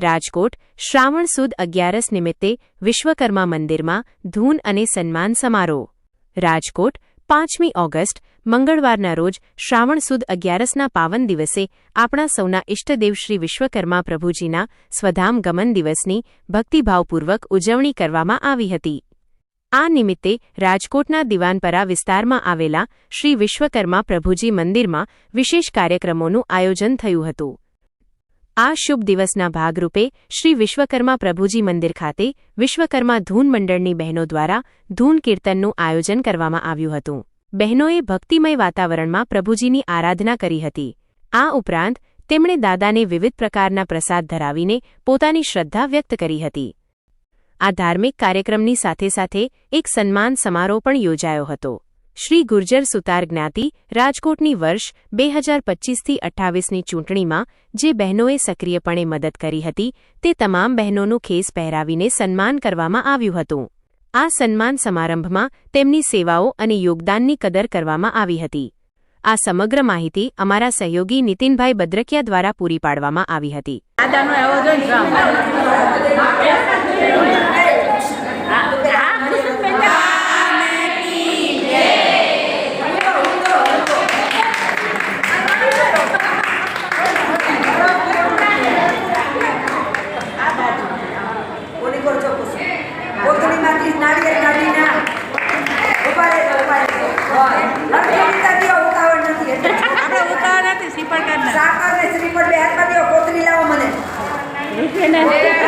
રાજકોટ, શ્રાવણ સુદ અગિયારસ નિમિત્તે વિશ્વકર્મા મંદિરમાં ધૂન અને સન્માન સમારોહ. રાજકોટ, પાંચમી ઓગસ્ટ, મંગળવારના રોજ શ્રાવણ સુદ અગિયારસના પાવન દિવસે આપણા સૌના ઇષ્ટદેવ શ્રી વિશ્વકર્મા પ્રભુજીના સ્વધામ ગમન દિવસની ભક્તિભાવપૂર્વક ઉજવણી કરવામાં આવી હતી. આ નિમિત્તે રાજકોટના દિવાનપરા વિસ્તારમાં આવેલા શ્રી વિશ્વકર્મા પ્રભુજી મંદિરમાં વિશેષ કાર્યક્રમોનું આયોજન થયું હતું. આ શુભ દિવસના ભાગરૂપે શ્રી વિશ્વકર્મા પ્રભુજી મંદિર ખાતે વિશ્વકર્મા ધૂન મંડળની બહેનો દ્વારા ધૂન કીર્તનનું આયોજન કરવામાં આવ્યું હતું. બહેનોએ ભક્તિમય વાતાવરણમાં પ્રભુજીની આરાધના કરી હતી. આ ઉપરાંત, તેમણે દાદાને વિવિધ પ્રકારના પ્રસાદ ધરાવીને પોતાની શ્રદ્ધા વ્યક્ત કરી હતી. આ ધાર્મિક કાર્યક્રમની સાથે સાથે એક સન્માન સમારોહ પણ યોજાયો હતો. શ્રી ગુર્જર સુતાર જ્ઞાતિ રાજકોટની વર્ષ બે હજાર પચ્ચીસથી અઠ્ઠાવીસની ચૂંટણીમાં જે બહેનોએ સક્રિયપણે મદદ કરી હતી, તે તમામ બહેનોનું ખેસ પહેરાવીને સન્માન કરવામાં આવ્યું હતું. આ સન્માન સમારંભમાં તેમની સેવાઓ અને યોગદાનની કદર કરવામાં આવી હતી. આ સમગ્ર માહિતી અમારા સહયોગી નીતિનભાઈ બદ્રકિયા દ્વારા પૂરી પાડવામાં આવી હતી. Amen.